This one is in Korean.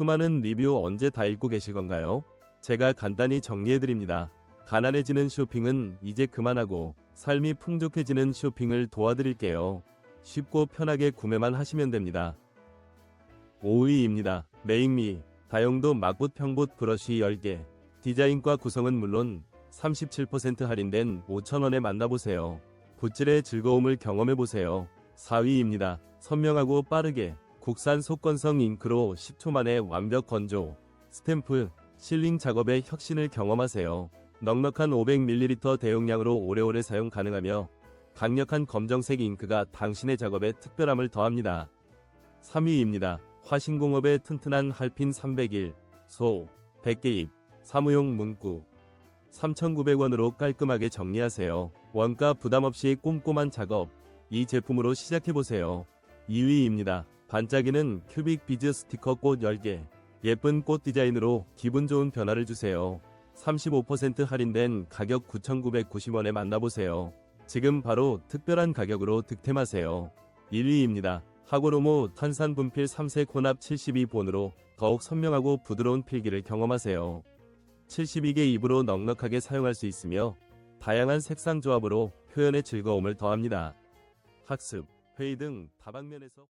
수많은 리뷰 언제 다 읽고 계실 건가요? 제가 간단히 정리해드립니다. 가난해지는 쇼핑은 이제 그만하고 삶이 풍족해지는 쇼핑을 도와드릴게요. 쉽고 편하게 구매만 하시면 됩니다. 5위입니다. 메잉미 다용도 막붓 평붓 브러쉬 10개 디자인과 구성은 물론 37% 할인된 5,000원에 만나보세요. 붓질의 즐거움을 경험해보세요. 4위입니다. 선명하고 빠르게 국산 속건성 잉크로 10초 만에 완벽 건조 스탬프 실링 작업의 혁신을 경험하세요. 넉넉한 500ml 대용량으로 오래오래 사용 가능하며 강력한 검정색 잉크가 당신의 작업에 특별함을 더합니다. 3위입니다. 화신공업의 튼튼한 할핀 301, 소, 100개입, 사무용 문구. 3,900원으로 깔끔하게 정리하세요. 원가 부담 없이 꼼꼼한 작업. 이 제품으로 시작해보세요. 2위입니다. 반짝이는 큐빅 비즈 스티커 꽃 10개. 예쁜 꽃 디자인으로 기분 좋은 변화를 주세요. 35% 할인된 가격 9,990원에 만나보세요. 지금 바로 특별한 가격으로 득템하세요. 1위입니다. 하고로모 탄산 분필 3색 혼합 72본으로 더욱 선명하고 부드러운 필기를 경험하세요. 72개 입으로 넉넉하게 사용할 수 있으며 다양한 색상 조합으로 표현의 즐거움을 더합니다. 학습, 회의 등 다방면에서